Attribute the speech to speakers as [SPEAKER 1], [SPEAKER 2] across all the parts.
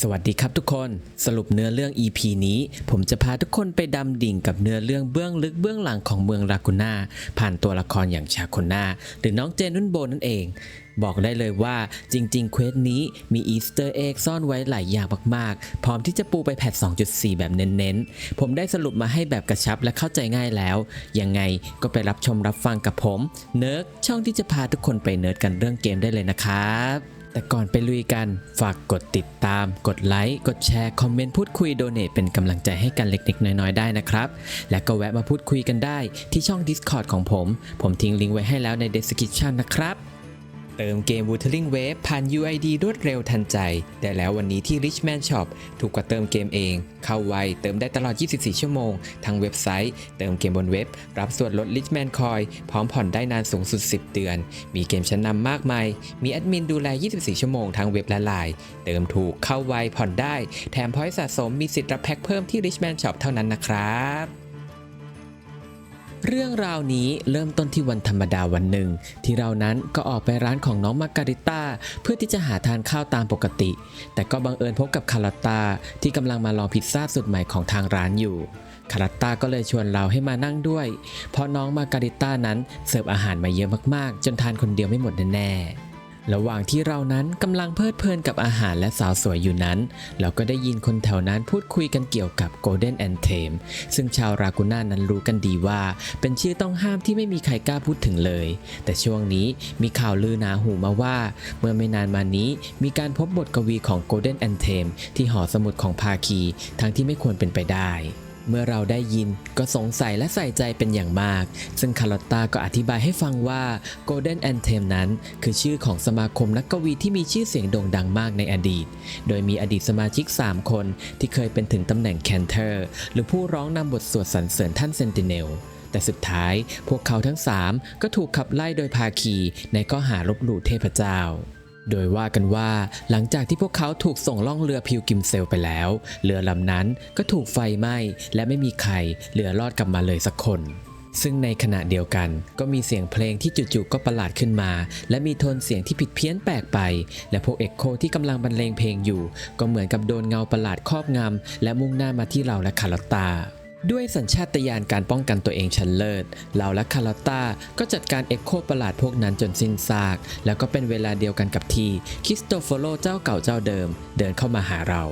[SPEAKER 1] สวัสดีครับทุกคนสรุปเนื้อเรื่อง EP นี้ ผมจะพาทุกคนไปดำดิ่งกับเนื้อเรื่องเบื้องลึกเบื้องหลังของเมืองรากูน่าผ่านตัวละครอย่างชาโคน่าหรือน้องเจนนุ่นโบนั่นเอง บอกได้เลยว่าจริงๆเควสนี้มีอีสเตอร์เอ็กซ่อนไว้หลายอย่างมากๆ พร้อมที่จะปูไปแพท 2.4 แบบเน้นๆ ผมได้สรุปมาให้แบบกระชับและเข้าใจง่ายแล้ว ยังไงก็ไปรับชมรับฟังกับผม เนิร์กช่องที่จะพาทุกคนไปเนิร์ดกันเรื่องเกมได้เลยนะครับ แต่ก่อนไปลุยกัน ฝากกดติดตาม กดไลค์ กดแชร์ คอมเมนต์พูดคุยโดเน a เป็นกำลังใจให้กันเล็กๆ น้อยๆ ได้นะครับ และก็แวะมาพูดคุยกันได้ที่ช่อง Discord ของผม ผมทิ้งลิงก์ไว้ให้แล้วใน description นะครับ เติมเกม Wuthering Wave ผ่าน UID รวดเร็วทันใจ ได้แล้ววันนี้ที่ Richman Shop ถูกกว่าเติมเกมเอง เข้าไว เติมได้ตลอด 24 ชั่วโมง ทางเว็บไซต์ เติมเกมบนเว็บ รับส่วนลด Richman Coin พร้อมผ่อนได้นานสูงสุด 10 เดือน มีเกมชั้นนำมากมาย มีแอดมินดูแล 24 ชั่วโมงทางเว็บและไลน์เติมถูกเข้าไวผ่อนได้ แถมพอยต์สะสมมีสิทธิ์รับแพ็คเพิ่มที่ Richman Shop เท่านั้นนะครับ เรื่องราวนี้เริ่มต้นที่วันธรรมดาวันหนึ่ง ที่เรานั้นก็ออกไปร้านของน้องมาการิต้าเพื่อที่จะหาทานข้าวตามปกติ แต่ก็บังเอิญพบกับคาราตาที่กำลังมาลองพิซซ่าสุดใหม่ของทางร้านอยู่คาราตาก็เลยชวนเราให้มานั่งด้วย เพราะน้องมาการิต้านั้นเสิร์ฟอาหารมาเยอะมากๆ จนทานคนเดียวไม่หมดแน่ๆ ระหว่างที่เรานั้นกำลังเพลิดเพลินกับอาหารและสาวสวยอยู่นั้น เราก็ได้ยินคนแถวนั้นพูดคุยกันเกี่ยวกับ Golden a n t h e m ซึ่งชาวรากูน่านั้นรู้กันดีว่า เป็นชื่อต้องห้ามที่ไม่มีใครกล้าพูดถึงเลย แต่ช่วงนี้มีข่าวลือหนาหูมาว่า เมื่อไม่นานมานี้มีการพบบทกวีของ Golden a n t h e m ที่หอสมุดของภาคี ทั้งที่ไม่ควรเป็นไปได้ เมื่อเราได้ยินก็สงสัยและใส่ใจเป็นอย่างมาก ซึ่งคาร์ลอตตาก็อธิบายให้ฟังว่า Golden Anthem นั้น คือชื่อของสมาคมนักกวีที่มีชื่อเสียงโด่งดังมากในอดีต โดยมีอดีตสมาชิก 3 คนที่เคยเป็นถึงตำแหน่งแคนเทอร์ หรือผู้ร้องนำบทสวดสรรเสริญท่านเซนติเนลแต่สุดท้ายพวกเขาทั้ง 3 ก็ถูกขับไล่โดยภาคีในข้อหาลบหลู่เทพเจ้า โดยว่ากันว่าหลังจากที่พวกเขาถูกส่งล่องเรือพิวกิมเซลไปแล้ว เรือลำนั้นก็ถูกไฟไหม้และไม่มีใครเหลือรอดกลับมาเลยสักคน ซึ่งในขณะเดียวกันก็มีเสียงเพลงที่จู่ๆก็ประหลาดขึ้นมา และมีโทนเสียงที่ผิดเพี้ยนแปลกไป และพวกเอ็กโคที่กำลังบรรเลงเพลงอยู่ ก็เหมือนกับโดนเงาประหลาดครอบงำและมุ่งหน้ามาที่เราและคาร์ลอตตา ด้วยสัญชาตญาณการป้องกันตัวเองชั้นเลิศเราและคาร์ลอตตาก็จัดการเอ็กโคประหลาดพวกนั้นจนสิ้นซาก แล้วก็เป็นเวลาเดียวกันกับที่คริสโตโฟโลเจ้าเก่าเจ้าเดิม เดินเข้ามาหาเรา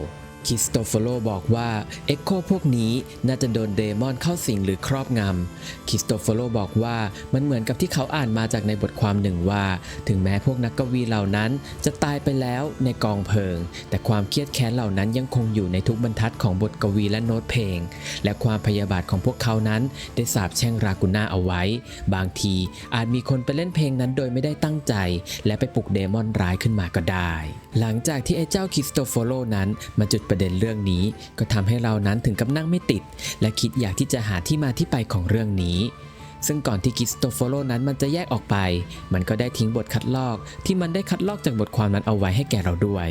[SPEAKER 1] คริสโตโฟโลบอกว่าเอ็กโคพวกนี้น่าจะโดนเดมอนเข้าสิงหรือครอบงำคริสโตโฟโลบอกว่ามันเหมือนกับที่เขาอ่านมาจากในบทความหนึ่งว่า ถึงแม้พวกนักกวีเหล่านั้นจะตายไปแล้วในกองเพลิง แต่ความเครียดแค้นเหล่านั้นยังคงอยู่ในทุกบรรทัดของบทกวีและโน้ตเพลง และความพยาบาทของพวกเขานั้นได้สาบแช่งรากุน่าเอาไว้ บางทีอาจมีคนไปเล่นเพลงนั้นโดยไม่ได้ตั้งใจ และไปปลุกเดมอนร้ายขึ้นมาก็ได้ หลังจากที่ไอ้เจ้าคริสโตโฟโลนั้นมาจุดประเด็นเรื่องนี้ก็ทำให้เรานั้นถึงกับนั่งไม่ติด และคิดอยากที่จะหาที่มาที่ไปของเรื่องนี้ ซึ่งก่อนที่คิสโตโฟโลนั้นมันจะแยกออกไป มันก็ได้ทิ้งบทคัดลอก ที่มันได้คัดลอกจากบทความนั้นเอาไว้ให้แก่เราด้วย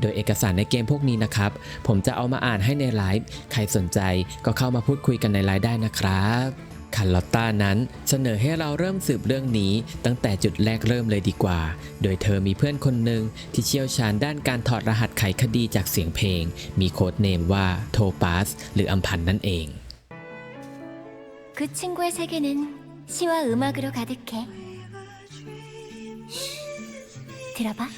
[SPEAKER 1] โดยเอกสารในเกมพวกนี้นะครับ ผมจะเอามาอ่านให้ในไลฟ์ ใครสนใจก็เข้ามาพูดคุยกันในไลฟ์ได้นะครับ คาร์ลอตตานั้นเสนอให้เราเริ่มสืบเรื่องนี้ ตั้งแต่จุดแรกเริ่มเลยดีกว่า โดยเธอมีเพื่อนคนหนึ่งที่เชี่ยวชาญด้านการถอดรหัสไขคดีจากเสียงเพลง มีโค้ดเนมว่าโทปัสหรืออัมพันธ์นั่นเอง
[SPEAKER 2] 그 친구의 세계는 시와 음악으로 가득해. 들어봐.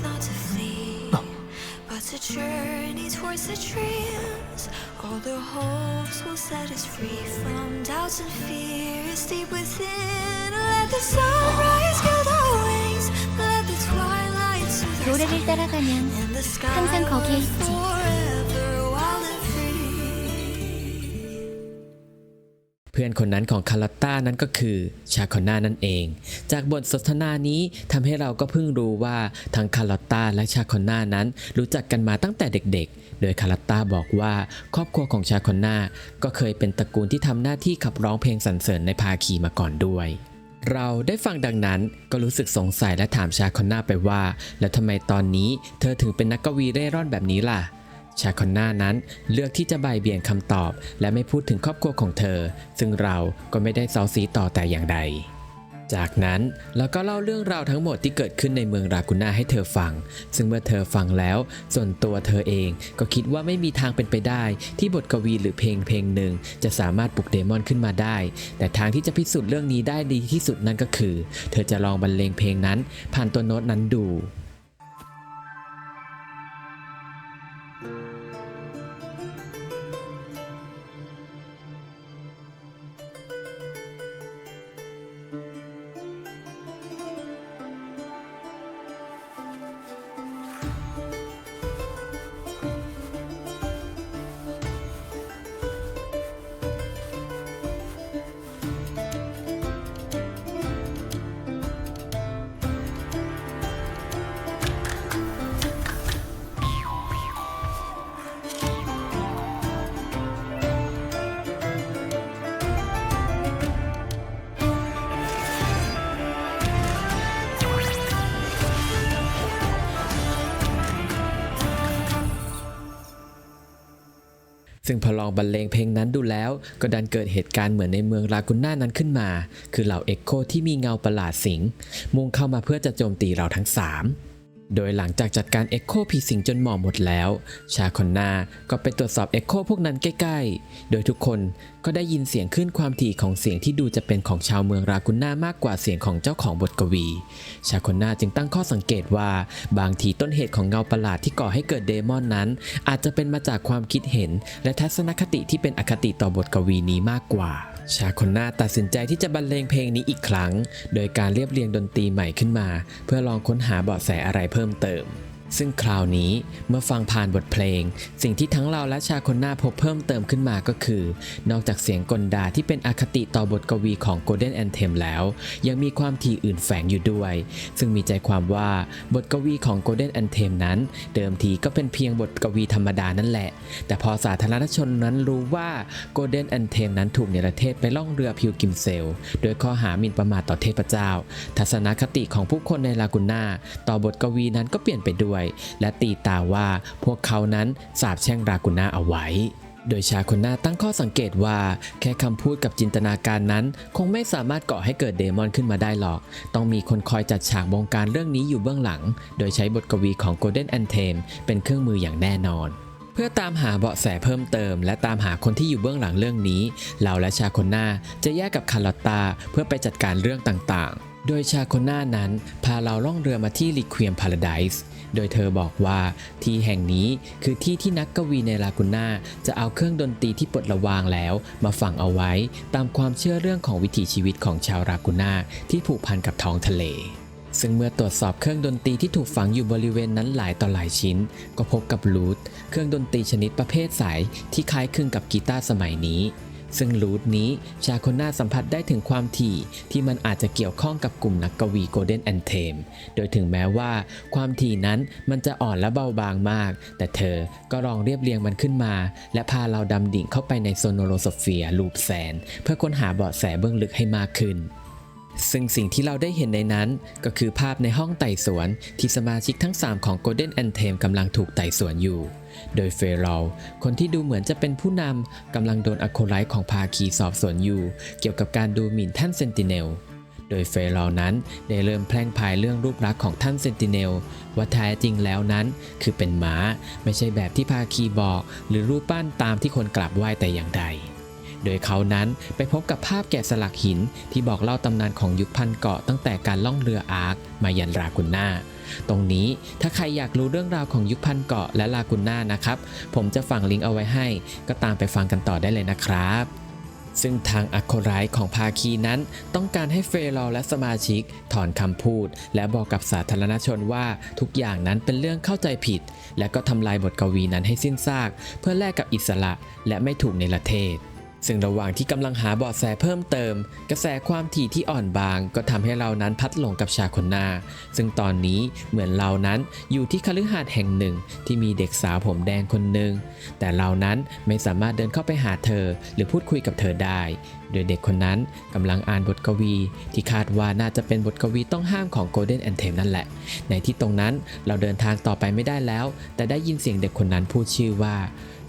[SPEAKER 3] is not to flee, but to journey towards the dreams. All the hopes will set us free from doubts and fears deep within. Let the sunrise kill the wings, let the twilight soothe our
[SPEAKER 2] 노래를 따라가면
[SPEAKER 3] And the sky
[SPEAKER 2] 항상 거기에
[SPEAKER 3] will
[SPEAKER 2] 있지.
[SPEAKER 1] พื่อนคนนั้นของคาร์ลตตานั้นก็คือชาคอน่านั่นเอง จากบทสนทนานี้ทำให้เราก็เพิ่งรู้ว่าทั้งคาร์ลตตาและชาคอน่านั้น รู้จักกันมาตั้งแต่เด็กๆ โดยคาร์ลตตาบอกว่าครอบครัวของชาคอน่าก็เคยเป็นตระกูลที่ทำหน้าที่ขับร้องเพลงสรรเสริญในภาคีมาก่อนด้วยเราได้ฟังดังนั้นก็รู้สึกสงสัยและถามชาคอนนาไปว่า แล้วทำไมตอนนี้เธอถึงเป็นนักกวีเร่ร่อนแบบนี้ล่ะ ชาคอนนานั้นเลือกที่จะใบเบี่ยงคำตอบ และไม่พูดถึงครอบครัวของเธอ ซึ่งเราก็ไม่ได้เซาซีต่อแต่อย่างใด จากนั้นเราก็เล่าเรื่องราวทั้งหมดที่เกิดขึ้นในเมืองรากุน่าให้เธอฟัง ซึ่งเมื่อเธอฟังแล้ว ส่วนตัวเธอเองก็คิดว่าไม่มีทางเป็นไปได้ ที่บทกวีหรือเพลงเพลงหนึ่งจะสามารถปลุกเดมอนขึ้นมาได้ แต่ทางที่จะพิสูจน์เรื่องนี้ได้ดีที่สุดนั่นก็คือ เธอจะลองบรรเลงเพลงนั้น ผ่านตัวโน้ตนั้นดู ซึ่งพอลองบรรเลงเพลงนั้นดูแล้ว ก็ดันเกิดเหตุการณ์เหมือนในเมืองลากุน่านั้นขึ้นมา คือเหล่าเอ็กโคที่มีเงาประหลาดสิงมุ่งเข้ามาเพื่อจะโจมตีเราทั้ง 3 โดยหลังจากจัดการเอ็กโคผีสิงจนหมอหมดแล้ว ชาคอนนาก็ไปตรวจสอบเอ็กโคพวกนั้นใกล้ๆ โดยทุกคนก็ได้ยินเสียงขึ้นความถี่ของเสียงที่ดูจะเป็นของชาวเมืองรากุน่ามากกว่าเสียงของเจ้าของบทกวี ชาคอนนาจึงตั้งข้อสังเกตว่าบางทีต้นเหตุของเงาประหลาดที่ก่อให้เกิดเดมอนนั้น อาจจะเป็นมาจากความคิดเห็น และทัศนคติที่เป็นอคติต่อบทกวีนี้มากกว่า ชาคอนนาตัดสินใจที่จะบรรเลงเพลงนี้อีกครั้ง โดยการเรียบเรียงดนตรีใหม่ขึ้นมา เพื่อลองค้นหาเบาะแสอะไรเพิ่มเติม ซึ่งคราวนี้เมื่อฟังผ่านบทเพลง สิ่งที่ทั้งเราและชาคนหน้าพบเพิ่มเติมขึ้นมาก็คือ นอกจากเสียงกลดาที่เป็นอคติต่อบทกวีของ Golden Anthem แล้ว ยังมีความถี่อื่นแฝงอยู่ด้วย ซึ่งมีใจความว่าบทกวีของ Golden Anthem นั้น เดิมทีก็เป็นเพียงบทกวีธรรมดานั่นแหละ แต่พอสาธารณชนนั้นรู้ว่า Golden Anthem นั้นถูกเนรเทศไปล่องเรือพิวกิมเซลโดยข้อหาหมิ่นประมาทต่อเทพเจ้า ทัศนคติของผู้คนในลากุน่าต่อบทกวีนั้นก็เปลี่ยนไปด้วยและตีตาว่าพวกเขานั้นสาบแช่งรากุน่าเอาไว้ โดยชาคนหน้าตั้งข้อสังเกตว่า แค่คำพูดกับจินตนาการนั้น คงไม่สามารถก่อให้เกิดเดมอนขึ้นมาได้หรอก ต้องมีคนคอยจัดฉากบงการเรื่องนี้อยู่เบื้องหลัง โดยใช้บทกวีของ Golden Anthem เป็นเครื่องมืออย่างแน่นอนเพื่อตามหาเบาะแสเพิ่มเติม และตามหาคนที่อยู่เบื้องหลังเรื่องนี้ เราและชาคนหน้าจะแยกกับคาร์ลอตตาเพื่อไปจัดการเรื่องต่างๆ โดยชาคนหน้านั้น พาเราล่องเรือมาที่ลิควีมพาราไดส์ โดยเธอบอกว่าที่แห่งนี้คือที่ที่นักกวีในลากุน่าจะเอาเครื่องดนตรีที่ปลดระวางแล้ว มาฝังเอาไว้ตามความเชื่อเรื่องของวิถีชีวิตของชาวรากุน่าที่ผูกพันกับท้องทะเลซึ่งเมื่อตรวจสอบเครื่องดนตรีที่ถูกฝังอยู่บริเวณนั้นหลายต่อหลายชิ้น ก็พบกับลูทเครื่องดนตรีชนิดประเภทสายที่คล้ายคลึงกับกีตาร์สมัยนี้ ซึ่งลูทนี้ชาคนน่าสัมผัสได้ถึงความถี่ที่มันอาจจะเกี่ยวข้องกับกลุ่มนักกวี Golden Anthem โดยถึงแม้ว่า ความถี่นั้นมันจะอ่อนและเบาบางมาก แต่เธอก็ลองเรียบเรียงมันขึ้นมา และพาเราดำดิ่งเข้าไปในโซโนโลโซเฟียลูปแสน เพื่อค้นหาเบาะแสเบื้องลึกให้มากขึ้นซึ่งสิ่งที่เราได้เห็นในนั้นก็คือภาพในห้องไต่สวนที่สมาชิกทั้ง 3 ของ Golden Anthem กำลังถูกไต่สวนอยู่ โดยเฟรอลคนที่ดูเหมือนจะเป็นผู้นำกำลังโดนอโคไลท์ของภาคีสอบสวนอยู่ เกี่ยวกับการดูหมิ่นท่านเซนติเนลโดยเฟรอลนั้นได้เริ่มแพร่งพายเรื่องรูปลักษณ์ของท่านเซนติเนลว่าแท้จริงแล้วนั้น คือเป็นหมาไม่ใช่แบบที่ภาคีบอก หรือรูปปั้นตามที่คนกราบไหว้แต่อย่างใด โดยเขานั้นไปพบกับภาพแกะสลักหินที่บอกเล่าตำนานของยุคพันเกาะตั้งแต่การล่องเรืออาร์คมายันรากุน่าตรงนี้ถ้าใครอยากรู้เรื่องราวของยุคพันเกาะและลากุน่านะครับ ผมจะฝังลิงก์เอาไว้ให้ ก็ตามไปฟังกันต่อได้เลยนะครับซึ่งทางอัคโคไรต์ของภาคีนั้น ต้องการให้เฟรอและสมาชิก ถอนคำพูด และบอกกับสาธารณชนว่าทุกอย่างนั้นเป็นเรื่องเข้าใจผิด และก็ทำลายบทกวีนั้นให้สิ้นซาก เพื่อแลกกับอิสระและไม่ถูกในประเทศ ซึ่งระหว่างที่กำลังหาเบาะแสเพิ่มเติม กระแสความถี่ที่อ่อนบาง ก็ทำให้เรานั้นพัดหลงกับชาคนนา ซึ่งตอนนี้เหมือนเรานั้นอยู่ที่คฤหาสน์แห่งหนึ่ง ที่มีเด็กสาวผมแดงคนหนึ่ง แต่เรานั้นไม่สามารถเดินเข้าไปหาเธอ หรือพูดคุยกับเธอได้ โดยเด็กคนนั้นกำลังอ่านบทกวี ที่คาดว่าน่าจะเป็นบทกวีต้องห้ามของ Golden a n t h e m นั่นแหละ ในที่ตรงนั้นเราเดินทางต่อไปไม่ได้แล้ว แต่ได้ยินเสียงเด็กคนนั้นพูดชื่อว่า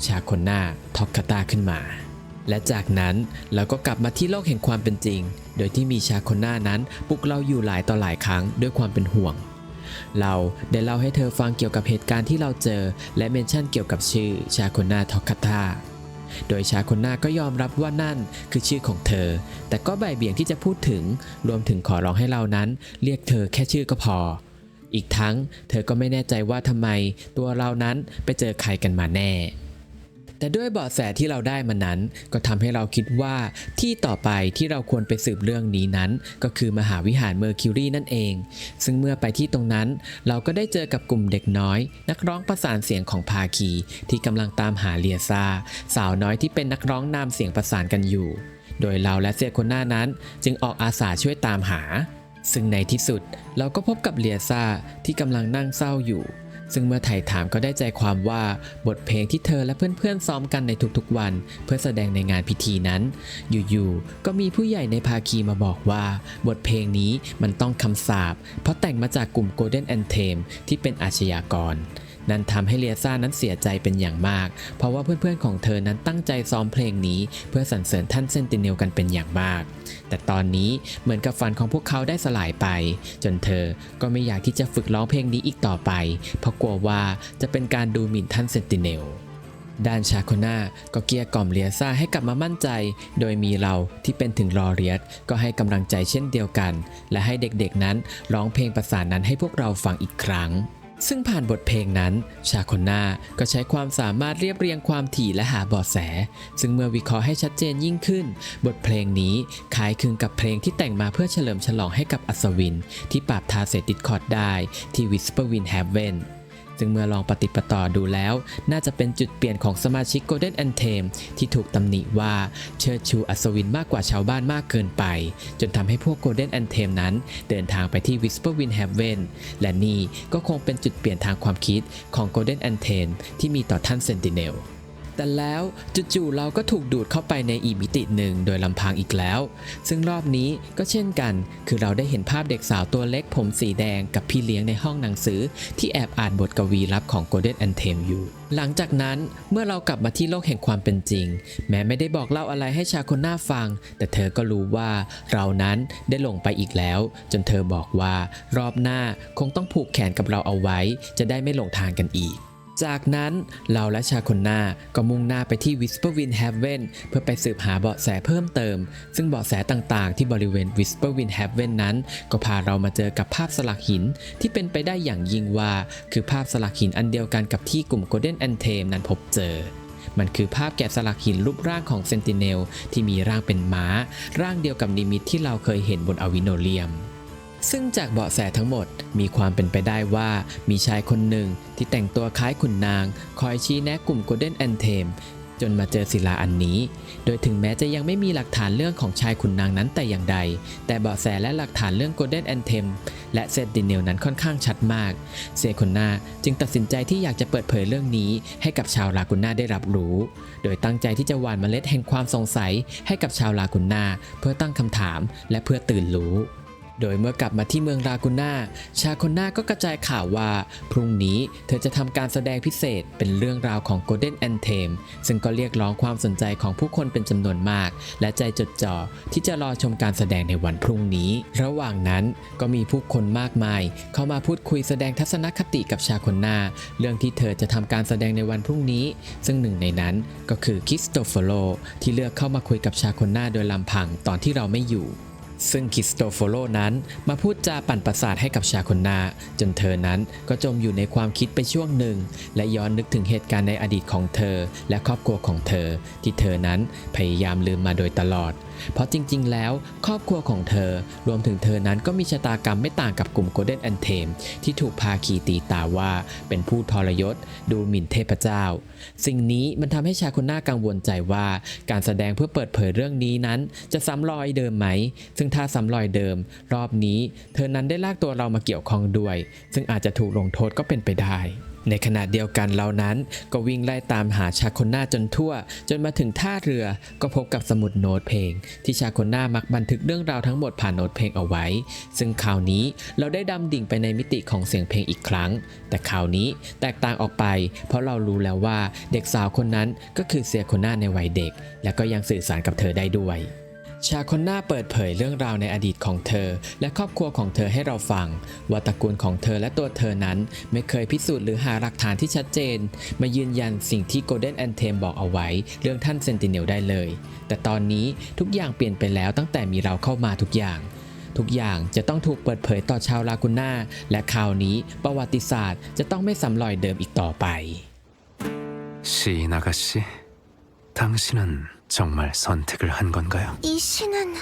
[SPEAKER 1] ชาคนนาทอกคาตาขึ้นมา และจากนั้นเราก็กลับมาที่โลกแห่งความเป็นจริง โดยที่มีชาคนหน้านั้นปลุกเราอยู่หลายต่อหลายครั้งด้วยความเป็นห่วง เราได้เล่าให้เธอฟังเกี่ยวกับเหตุการณ์ที่เราเจอ และเมนชั่นเกี่ยวกับชื่อชาคนหน้าทอกคาตาโดยชาคนหน้าก็ยอมรับว่านั่นคือชื่อของเธอ แต่ก็บ่ายเบี่ยงที่จะพูดถึง รวมถึงขอร้องให้เรานั้น เรียกเธอแค่ชื่อก็พอ อีกทั้ง เธอก็ไม่แน่ใจว่าทำไม ตัวเรานั้นไปเจอใครกันมาแน่ แต่ด้วยเบาะแสที่เราได้มานั้น ก็ทำให้เราคิดว่าที่ต่อไปที่เราควรไปสืบเรื่องนี้นั้น ก็คือมหาวิหารเมอร์คิวรีนั่นเอง ซึ่งเมื่อไปที่ตรงนั้น เราก็ได้เจอกับกลุ่มเด็กน้อย นักร้องประสานเสียงของภาคี ที่กำลังตามหาเลียซาสาวน้อยที่เป็นนักร้องนำเสียงประสานกันอยู่ โดยเราและเซียคนหน้านั้น จึงออกอาสาช่วยตามหา ซึ่งในที่สุดเราก็พบกับเลียซาที่กำลังนั่งเศร้าอยู่ ซึ่งเมื่อไถ่ถามก็ได้ใจความว่าบทเพลงที่เธอและเพื่อนๆซ้อมกันในทุกๆวัน เพื่อแสดงในงานพิธีนั้น อยู่ๆก็มีผู้ใหญ่ในภาคีมาบอกว่า บทเพลงนี้มันต้องคำสาปเพราะแต่งมาจากกลุ่ม Golden a n t h e m ที่เป็นอาชญากร นั่นทำให้เลียซ่านั้นเสียใจเป็นอย่างมาก เพราะว่าเพื่อนๆของเธอนั้นตั้งใจซ้อมเพลงนี้ เพื่อสรรเสริญท่านเซนติเนลกันเป็นอย่างมาก แต่ตอนนี้เหมือนกับฝันของพวกเขาได้สลายไป จนเธอก็ไม่อยากที่จะฝึกร้องเพลงนี้อีกต่อไป เพราะกลัวว่าจะเป็นการดูหมิ่นท่านเซนติเนลด้านชาโคนาก็เกลี้ยกล่อมเลียซ่าให้กลับมามั่นใจ โดยมีเราที่เป็นถึงรอเรียสก็ให้กำลังใจเช่นเดียวกัน และให้เด็กๆนั้นร้องเพลงประสานนั้นให้พวกเราฟังอีกครั้ง ซึ่งผ่านบทเพลงนั้น ชาคนาก็ใช้ความสามารถเรียบเรียงความถี่และหาบาะแส ซึ่งเมื่อวิเคราะห์ให้ชัดเจนยิ่งขึ้น บทเพลงนี้คล้ายคลึงกับเพลงที่แต่งมาเพื่อเฉลิมฉลองให้กับอัศวิน ที่ปราบทาเสติดคอร์ดได้ที่ Whisper Wind Haven ซึ่งเมื่อลองปฏิปต่อดูแล้ว น่าจะเป็นจุดเปลี่ยนของสมาชิก Golden a n t h e m ที่ถูกตำหนิว่าเชิดชูอัศวินมากกว่าชาวบ้านมากเกินไป จนทำให้พวก Golden a n t h e m นั้นเดินทางไปที่ Whisper Wind Haven และนี่ก็คงเป็นจุดเปลี่ยนทางความคิดของ Golden a n t h e m ที่มีต่อท่าน Sentinel แต่แล้วจู่ๆเราก็ถูกดูดเข้าไปในอีกมิติหนึ่งโดยลำพังอีกแล้ว ซึ่งรอบนี้ก็เช่นกัน คือเราได้เห็นภาพเด็กสาวตัวเล็กผมสีแดงกับพี่เลี้ยงในห้องหนังสือ ที่แอบอ่านบทกวีลับของ Golden a n t h e m อยู่ หลังจากนั้นเมื่อเรากลับมาที่โลกแห่งความเป็นจริง แม้ไม่ได้บอกเล่าอะไรให้ชาคนหน้าฟัง แต่เธอก็รู้ว่าเรานั้นได้หลงไปอีกแล้ว จนเธอบอกว่ารอบหน้าคงต้องผูกแขนกับเราเอาไว้ จะได้ไม่หลงทางกันอีก จากนั้นเราและชาคนหน้าก็มุ่งหน้าไปที่ Whisper Wind Haven เพื่อไปสืบหาเบาะแสเพิ่มเติม ซึ่งเบาะแสต่างๆ ที่บริเวณ Whisper Wind Haven นั้น ก็พาเรามาเจอกับภาพสลักหินที่เป็นไปได้อย่างยิ่งว่า คือภาพสลักหินอันเดียวกันกับที่กลุ่ม Golden a n t h e m นั้นพบเจอ มันคือภาพแกะสลักหินรูปร่างของเซนติเนลที่มีร่างเป็นม้า ร่างเดียวกับนิมิตที่เราเคยเห็นบนอวิโนเลียม ซึ่งจากเบาะแสทั้งหมดมีความเป็นไปได้ว่ามีชายคนหนึ่งที่แต่งตัวคล้ายขุนนาง คอยชี้แนะกลุ่ม Golden a n t h e m จนมาเจอศิลาอันนี้ โดยถึงแม้จะยังไม่มีหลักฐานเรื่องของชายขุนนางนั้นแต่อย่างใด แต่เบาะแสและหลักฐานเรื่อง Golden a n t h e m และเซนติเนลนั้นค่อนข้างชัดมาก เซคนนาจึงตัดสินใจที่อยากจะเปิดเผยเรื่องนี้ ให้กับชาวลากุน่าได้รับรู้ โดยตั้งใจที่จะหว่านเมล็ดแห่งความสงสัย ให้กับชาวลากุน่าเพื่อตั้งคำถาม และเพื่อตื่นรู้ โดยเมื่อกลับมาที่เมืองรากุน่า ชาคนนาก็กระจายข่าวว่า พรุ่งนี้เธอจะทำการแสดงพิเศษเป็นเรื่องราวของ Golden a n t h e m ซึ่งก็เรียกร้องความสนใจของผู้คนเป็นจำนวนมาก และใจจดจ่อที่จะรอชมการแสดงในวันพรุ่งนี้ ระหว่างนั้นก็มีผู้คนมากมาย เข้ามาพูดคุยแสดงทัศนคติกับชาคนนา เรื่องที่เธอจะทำการแสดงในวันพรุ่งนี้ ซึ่งหนึ่งในนั้นก็คือคิสโตเฟโรที่เลือกเข้ามาคุยกับชาคนนาโดยลำพังตอนที่เราไม่อยู่ ซึ่งคริสโตโฟโลนั้นมาพูดจาปั่นประสาทให้กับชาคนนา จนเธอนั้นก็จมอยู่ในความคิดไปช่วงหนึ่ง และย้อนนึกถึงเหตุการณ์ในอดีตของเธอ และครอบครัวของเธอ ที่เธอนั้นพยายามลืมมาโดยตลอด เพราะจริง ๆ แล้วครอบครัวของเธอ รวมถึงเธอนั้นก็มีชะตากรรมไม่ต่างกับกลุ่มโกลเด้นแอนเทมที่ถูกพาคีตีตาว่า เป็นผู้ทรยศ ดูหมิ่นเทพเจ้า สิ่งนี้มันทำให้ชาคนนากังวลใจว่า การแสดงเพื่อเปิดเผยเรื่องนี้นั้น จะซ้ำรอยเดิมไหม ซึ่งถ้าซ้ำรอยเดิม รอบนี้ เธอนั้นได้ลากตัวเรามาเกี่ยวข้องด้วย ซึ่งอาจจะถูกลงโทษก็เป็นไปได้ในขณะเดียวกันเรานั้นก็วิ่งไล่ตามหาชาคนน่าจนทั่ว จนมาถึงท่าเรือก็พบกับสมุดโน้ตเพลง ที่ชาคนน่ามักบันทึกเรื่องราวทั้งหมดผ่านโน้ตเพลงเอาไว้ ซึ่งคราวนี้เราได้ดำดิ่งไปในมิติของเสียงเพลงอีกครั้ง แต่คราวนี้แตกต่างออกไป เพราะเรารู้แล้วว่าเด็กสาวคนนั้นก็คือเซียคนน่าในวัยเด็ก และก็ยังสื่อสารกับเธอได้ด้วย ชาคนน่าเปิดเผยเรื่องราวในอดีตของเธอ และครอบครัวของเธอให้เราฟัง ว่าตระกูลของเธอและตัวเธอนั้น ไม่เคยพิสูจน์หรือหาหลักฐานที่ชัดเจน มายืนยันสิ่งที่ Golden a n t h e m บอกเอาไว้ เรื่องท่านเซนติเนลได้เลย แต่ตอนนี้ทุกอย่างเปลี่ยนไปแล้วตั้งแต่มีเราเข้ามาทุกอย่าง ทุกอย่างจะต้องถูกเปิดเผยต่อชาวลากูน่าและคราวนี้ประวัติศาสตร์ จะต้องไม่ซ้ำรอยเดิมอีกต่อไป
[SPEAKER 4] 시인 아가씨, 당신은 정말 선택을 한 건가요?
[SPEAKER 2] 이 시는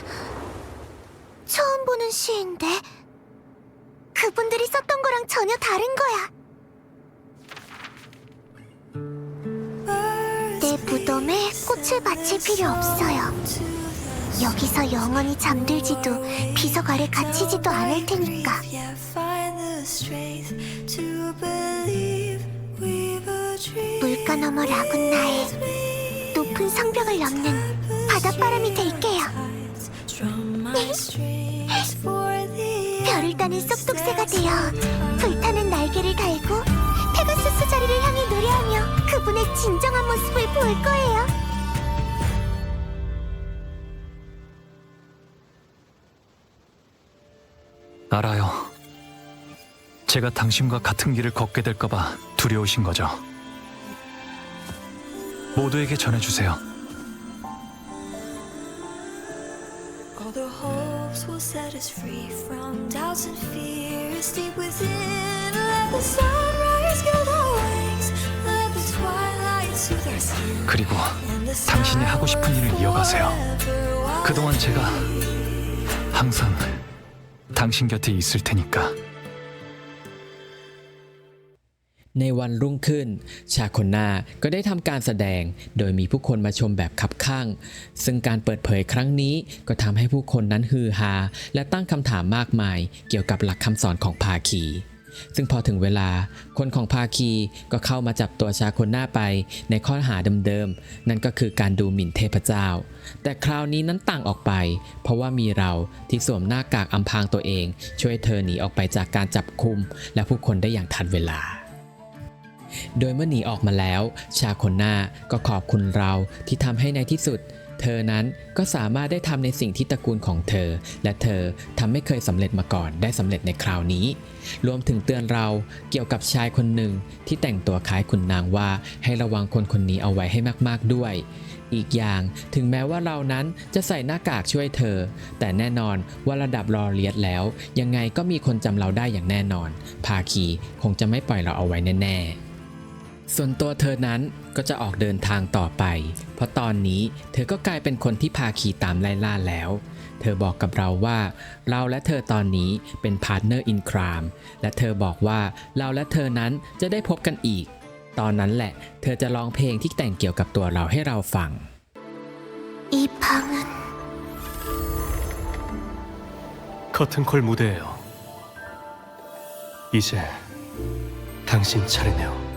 [SPEAKER 2] 처음 보는 시인데 그분들이 썼던 거랑 전혀 다른 거야. 내 무덤에 꽃을 바칠 필요 없어요. 여기서 영원히 잠들지도 비석 아래 갇히지도 않을 테니까. 물가 너머 라군나에 높은 성벽을 넘는 바닷바람이 될게요. 별을 따는 쏙쏙새가 되어 불타는 날개를 달고 페가수스 자리를 향해 노래하며 그분의 진정한 모습을 볼 거예요.
[SPEAKER 5] 알아요. 제가 당신과 같은 길을 걷게 될까봐 두려우신 거죠. 모두에게 전해주세요.
[SPEAKER 3] All the hopes will set us free from doubts and fears deep within. Let the sunrise gild our wings. Let the twilight soothe our skin.
[SPEAKER 5] 그리고
[SPEAKER 3] And the
[SPEAKER 5] 당신이 하고 싶은 일을 이어가세요. 그동안 제가 항상 당신 곁에 있을 테니까.
[SPEAKER 1] ในวันรุ่งขึ้น ชาคนนาก็ได้ทำการแสดง โดยมีผู้คนมาชมแบบคับข้าง ซึ่งการเปิดเผยครั้งนี้ก็ทำให้ผู้คนนั้นฮือฮา และตั้งคำถามมากมาย เกี่ยวกับหลักคำสอนของภาคี ซึ่งพอถึงเวลา คนของภาคีก็เข้ามาจับตัวชาคนนาไปในข้อหาเดิมๆ นั่นก็คือการดูหมิ่นเทพเจ้า แต่คราวนี้นั้นต่างออกไป เพราะว่ามีเราที่สวมหน้ากากอำพรางตัวเอง ช่วยเธอหนีออกไปจากการจับคุม และผู้คนได้อย่างทันเวลา โดยเมื่อหนีออกมาแล้ว ชาคนหน้าก็ขอบคุณเราที่ทำให้ในที่สุด เธอนั้นก็สามารถได้ทำในสิ่งที่ตระกูลของเธอ และเธอทำไม่เคยสำเร็จมาก่อนได้สำเร็จในคราวนี้ รวมถึงเตือนเราเกี่ยวกับชายคนหนึ่งที่แต่งตัวคล้ายคุณนางว่าให้ระวังคนคนนี้เอาไว้ให้มากๆด้วยอีกอย่างถึงแม้ว่าเรานั้นจะใส่หน้ากากช่วยเธอ แต่แน่นอนว่าระดับรอเลียดแล้ว ยังไงก็มีคนจำเราได้อย่างแน่นอน ภาคีคงจะไม่ปล่อยเราเอาไว้แน่ ๆ ส่วนตัวเธอนั้นก็จะออกเดินทางต่อไป เพราะตอนนี้เธอก็กลายเป็นคนที่พาขี่ตามไล่ล่าแล้ว เธอบอกกับเราว่า เราและเธอตอนนี้เป็นพาร์ทเนอร์อินครามและเธอบอกว่าเราและเธอนั้นจะได้พบกันอีก ตอนนั้นแหละ เธอจะร้องเพลงที่แต่งเกี่ยวกับตัวเราให้เราฟัง
[SPEAKER 2] 이 방은
[SPEAKER 4] 커튼콜 무대예요. 이제 당신 차례네요.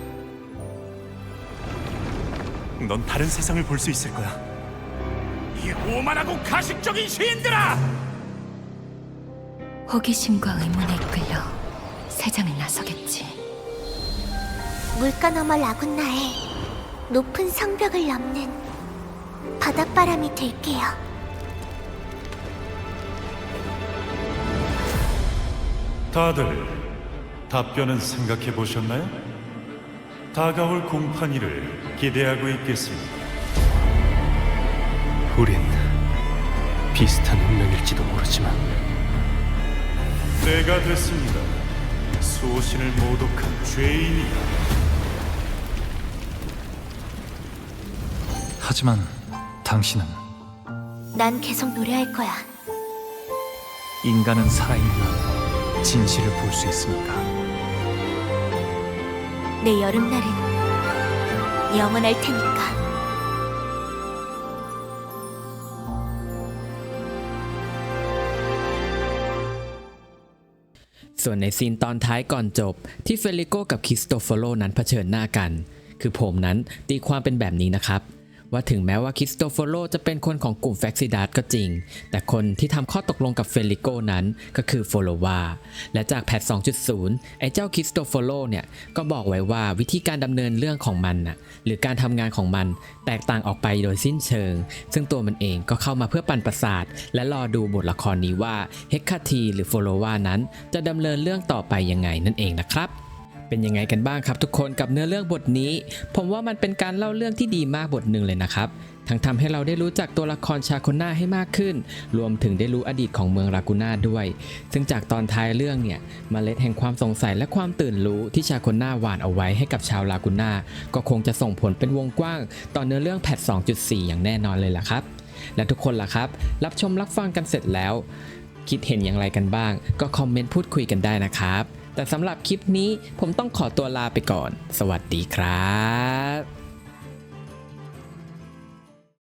[SPEAKER 6] 넌 다른 세상을 볼 수 있을 거야. 이 오만하고 가식적인 시인들아!
[SPEAKER 7] 호기심과 의문에 이끌려 세상을 나서겠지.
[SPEAKER 2] 물가 너머 라군나에 높은 성벽을 넘는 바닷바람이 될게요.
[SPEAKER 8] 다들 답변은 생각해 보셨나요? 다가올 공판이를 기대하고 있겠습니다.
[SPEAKER 4] 우린 비슷한 운명일지도 모르지만
[SPEAKER 8] 때가 됐습니다. 수호신을 모독한 죄인이다.
[SPEAKER 5] 하지만 당신은
[SPEAKER 2] 난 계속 노래할 거야.
[SPEAKER 5] 인간은 살아있는 진실을 볼 수 있으니까.
[SPEAKER 2] 내 여름날은 영원할 테니까.
[SPEAKER 1] ส่วนในซีนตอนท้ายก่อนจบ ที่เฟลิโกกับคริสโตโฟโลนั้นเผชิญหน้ากัน คือผมนั้นตีความเป็นแบบนี้นะครับ ว่าถึงแม้ว่าคริสโตโฟโลจะเป็นคนของกลุ่มแฟกซิดัสก็จริง แต่คนที่ทำข้อตกลงกับเฟลิโกนั้นก็คือโฟโลวาและจากแพท 2.0 ไอ้เจ้าคริสโตโฟโลเนี่ยก็บอกไว้ว่าวิธีการดำเนินเรื่องของมันน่ะหรือการทำงานของมันแตกต่างออกไปโดยสิ้นเชิง ซึ่งตัวมันเองก็เข้ามาเพื่อปั่นประสาท และรอดูบทละครนี้ว่าเฮคคาทีหรือโฟโลวานั้น จะดำเนินเรื่องต่อไปยังไงนั่นเองนะครับ เป็นยังไงกันบ้างครับทุกคนกับเนื้อเรื่องบทนี้ ผมว่ามันเป็นการเล่าเรื่องที่ดีมากบทหนึ่งเลยนะครับ ทั้งทำให้เราได้รู้จักตัวละครชาโคน่าให้มากขึ้น รวมถึงได้รู้อดีตของเมืองรากูน่าด้วย ซึ่งจากตอนท้ายเรื่องเนี่ยมเมล็ดแห่งความสงสัยและความตื่นรู้ที่ชาโคน่าหวานเอาไว้ให้กับชาวลากูน่าก็คงจะส่งผลเป็นวงกว้าง ต่อเนื้อเรื่องแพท2.4 อย่างแน่นอนเลยล่ะครับ และทุกคนล่ะครับ รับชมรับฟังกันเสร็จแล้ว คิดเห็นอย่างไรกันบ้าง ก็คอมเมนต์พูดคุยกันได้นะครับ แต่สำหรับคลิปนี้ผมต้องขอตัวลาไปก่อน สวัสดีครับ